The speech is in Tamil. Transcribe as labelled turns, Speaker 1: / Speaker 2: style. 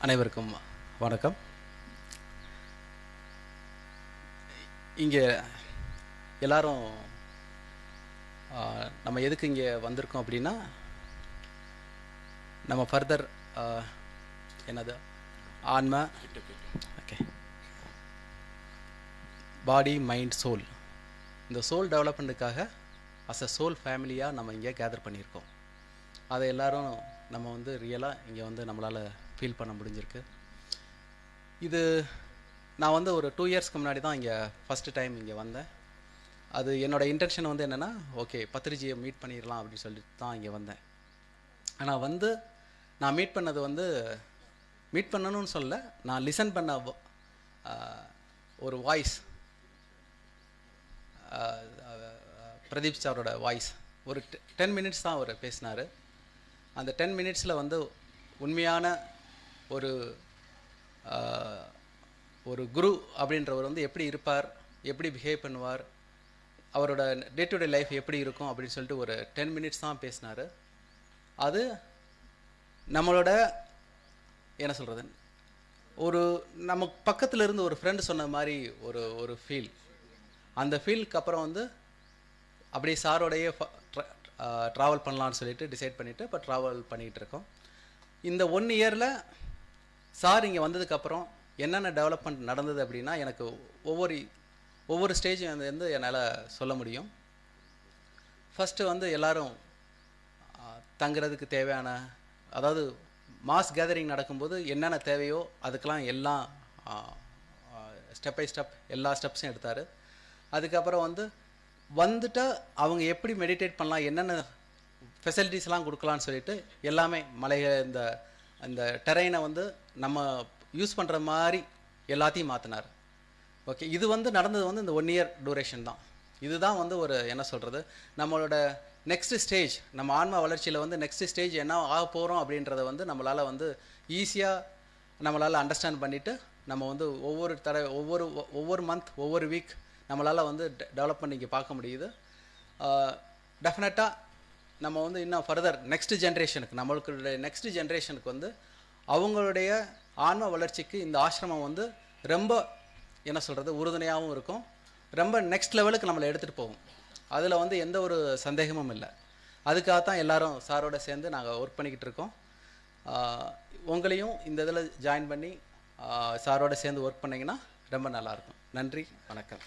Speaker 1: அனைவருக்கும் வணக்கம். இங்கே எல்லாரும் நம்ம எதுக்கு இங்கே வந்திருக்கோம் அப்படின்னா நம்ம ஃபர்தர் என்னது ஆன்மா. ஓகே பாடி மைண்ட் சோல் இந்த சோல் டெவலப்மெண்ட்டுக்காக அஸ் அ சோல் ஃபேமிலியாக நம்ம இங்கே கேதர் பண்ணியிருக்கோம். அதை எல்லோரும் நம்ம வந்து ரியலாக இங்கே வந்து நம்மளால் ஃபீல் பண்ண முடிஞ்சிருக்கு. இது நான் வந்து ஒரு டூ இயர்ஸ்க்கு முன்னாடி தான் இங்கே ஃபஸ்ட்டு டைம் இங்கே வந்தேன். அது என்னோட இன்டென்ஷன் வந்து என்னென்னா ஓகே பத்திரிஜியை மீட் பண்ணிடலாம் அப்படின்னு சொல்லிட்டு தான் இங்கே வந்தேன். ஆனால் வந்து நான் மீட் பண்ணது வந்து மீட் பண்ணணும்னு சொல்ல நான் லிசன் பண்ண ஒரு வாய்ஸ் பிரதீப் சாரோட வாய்ஸ் ஒரு டென் மினிட்ஸ் தான் அவர் பேசினார். அந்த டென் மினிட்ஸில் வந்து உண்மையான ஒரு ஒரு குரு அப்படின்றவர் வந்து எப்படி இருப்பார் எப்படி பிஹேவ் பண்ணுவார் அவரோட டே டு டே லைஃப் எப்படி இருக்கும் அப்படின்னு சொல்லிட்டு ஒரு டென் மினிட்ஸ் தான் பேசினார். அது நம்மளோட என்ன சொல்கிறது ஒரு நம்ம பக்கத்தில் இருந்து ஒரு ஃப்ரெண்டு சொன்ன மாதிரி ஒரு ஒரு ஃபீல் அந்த ஃபீலுக்கு அப்புறம் வந்து அப்படியே சாரோடையே ட்ராவல் பண்ணலான்னு சொல்லிட்டு டிசைட் பண்ணிவிட்டு இப்போ ட்ராவல் பண்ணிகிட்டு இருக்கோம். இந்த ஒன் இயரில் சார் இங்கே வந்ததுக்கப்புறம் என்னென்ன டெவலப்மெண்ட் நடந்தது அப்படின்னா எனக்கு ஒவ்வொரு ஒவ்வொரு ஸ்டேஜும் வந்து என்னால் சொல்ல முடியும். ஃபஸ்ட்டு வந்து எல்லாரும் தங்குறதுக்கு தேவையான அதாவது மாஸ் கேதரிங் நடக்கும்போது என்னென்ன தேவையோ அதுக்கெலாம் எல்லாம் ஸ்டெப் பை ஸ்டெப் எல்லா ஸ்டெப்ஸும் எடுத்தார். அதுக்கப்புறம் வந்து வந்துட்டால் அவங்க எப்படி மெடிடேட் பண்ணலாம் என்னென்ன ஃபெசிலிட்டிஸ்லாம் கொடுக்கலான்னு சொல்லிட்டு எல்லாமே மலை இந்த இந்த டெரெயினை வந்து நம்ம யூஸ் பண்ணுற மாதிரி எல்லாத்தையும் மாற்றினார் ஓகே இது வந்து நடந்தது வந்து இந்த ஒன் இயர் டூரேஷன் தான். இதுதான் வந்து ஒரு என்ன சொல்கிறது நம்மளோட நெக்ஸ்ட் ஸ்டேஜ் நம்ம ஆன்ம வளர்ச்சியில் வந்து நெக்ஸ்ட் ஸ்டேஜ் என்ன ஆக போகிறோம் அப்படின்றத வந்து நம்மளால் வந்து ஈஸியாக நம்மளால் அண்டர்ஸ்டாண்ட் பண்ணிவிட்டு நம்ம வந்து ஒவ்வொரு தர ஒவ்வொரு ஒவ்வொரு மந்த் ஒவ்வொரு வீக் நம்மளால் வந்து டெவலப்மெண்ட் இங்கே பார்க்க முடியுது. டெஃபினட்டாக நம்ம வந்து இன்னும் ஃபர்தர் நெக்ஸ்ட் ஜென்ரேஷனுக்கு நம்மளுடைய நெக்ஸ்ட் ஜென்ரேஷனுக்கு வந்து அவங்களுடைய ஆன்ம வளர்ச்சிக்கு இந்த ஆசிரமம் வந்து ரொம்ப என்ன சொல்கிறது உறுதுணையாகவும் இருக்கும். ரொம்ப நெக்ஸ்ட் லெவலுக்கு நம்மளை எடுத்துகிட்டு போகும். அதில் வந்து எந்த ஒரு சந்தேகமும் இல்லை. அதுக்காக தான் எல்லாரும் சாரோட சேர்ந்து நாங்கள் ஒர்க் பண்ணிக்கிட்டு இருக்கோம். உங்களையும் இந்த இதில் ஜாயின் பண்ணி சாரோட சேர்ந்து ஒர்க் பண்ணிங்கன்னா ரொம்ப நல்லாயிருக்கும் நன்றி வணக்கம்.